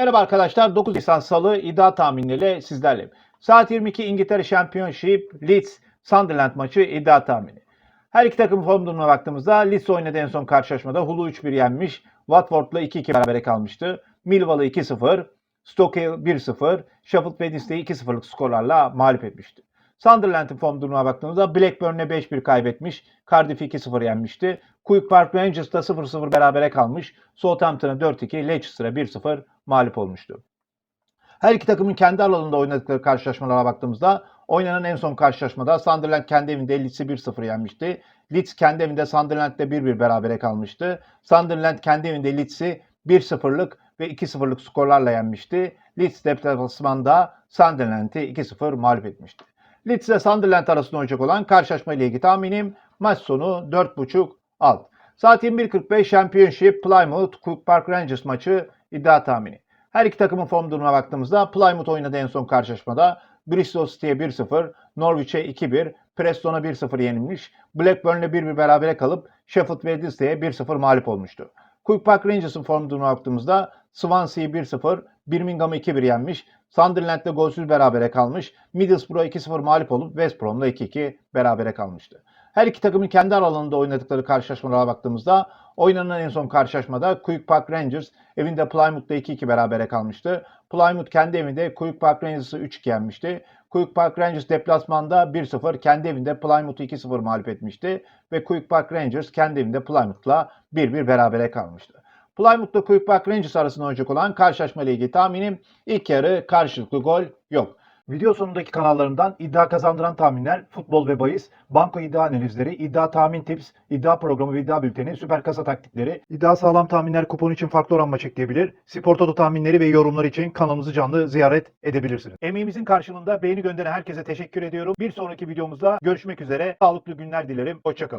Merhaba arkadaşlar 9 Nisan Salı iddia tahminleriyle sizlerleyim. Saat 22 İngiltere Championship Leeds Sunderland maçı iddia tahmini. Her iki takım form durumuna baktığımızda Leeds oynadı en son karşılaşmada. Hull'u 3-1 yenmiş. Watford'la 2-2 berabere kalmıştı. Millwall'ı 2-0, Stoke 1-0, Sheffield Wednesday'i 2-0'lık skorlarla mağlup etmişti. Sunderland'in form durumuna baktığımızda Blackburn'e 5-1 kaybetmiş. Cardiff'i 2-0 yenmişti. Quick Park Rangers'ta 0-0 berabere kalmış. Southampton'a 4-2, Leicester'a 1-0 mağlup olmuştu. Her iki takımın kendi alanında oynadıkları karşılaşmalara baktığımızda oynanan en son karşılaşmada Sunderland kendi evinde Leeds'i 1-0 yenmişti. Leeds kendi evinde Sunderland'le 1-1 berabere kalmıştı. Sunderland kendi evinde Leeds'i 1-0'lık ve 2-0'lık skorlarla yenmişti. Leeds deplasmanda Sunderland'i 2-0 mağlup etmişti. Leeds ile Sunderland arasında oynayacak olan karşılaşma ile ilgili tahminim maç sonu 4.5 alt. Saat 21.45 Championship Plymouth Cook Park Rangers maçı iddia tahmini. Her iki takımın form durumuna baktığımızda Plymouth oynadı en son karşılaşmada. Bristol City'ye 1-0, Norwich'e 2-1, Preston'a 1-0 yenilmiş. Blackburn'le 1-1 berabere kalıp Sheffield Wednesday'e 1-0 mağlup olmuştu. Quick Park Rangers'ın form durumuna baktığımızda Swansea'yı 1-0, Birmingham'ı 2-1 yenmiş. Sunderland'le golsüz berabere kalmış. Middlesbrough'a 2-0 mağlup olup West Brom'la 2-2 berabere kalmıştı. Her iki takımın kendi aralarında oynadıkları karşılaşmalara baktığımızda oynanan en son karşılaşmada Quick Park Rangers evinde Plymouth'la 2-2 berabere kalmıştı. Plymouth kendi evinde Quick Park Rangers'ı 3-2 yenmişti. Quick Park Rangers deplasmanda 1-0 kendi evinde Plymouth'u 2-0 mağlup etmişti. Ve Quick Park Rangers kendi evinde Plymouth'la 1-1 berabere kalmıştı. Plymouth'la Quick Park Rangers arasında oynayacak olan karşılaşma ile ilgili tahminim ilk yarı karşılıklı gol yok. Video sonundaki kanallarından iddia kazandıran tahminler, futbol ve bahis, banko iddia analizleri, iddia tahmin tips, iddia programı ve iddia bülteni, süper kasa taktikleri, iddia sağlam tahminler kupon için farklı oran maç ekleyebilir, spor toto tahminleri ve yorumlar için kanalımızı canlı ziyaret edebilirsiniz. Emeğimizin karşılığında beğeni gönderen herkese teşekkür ediyorum. Bir sonraki videomuzda görüşmek üzere. Sağlıklı günler dilerim. Hoşçakalın.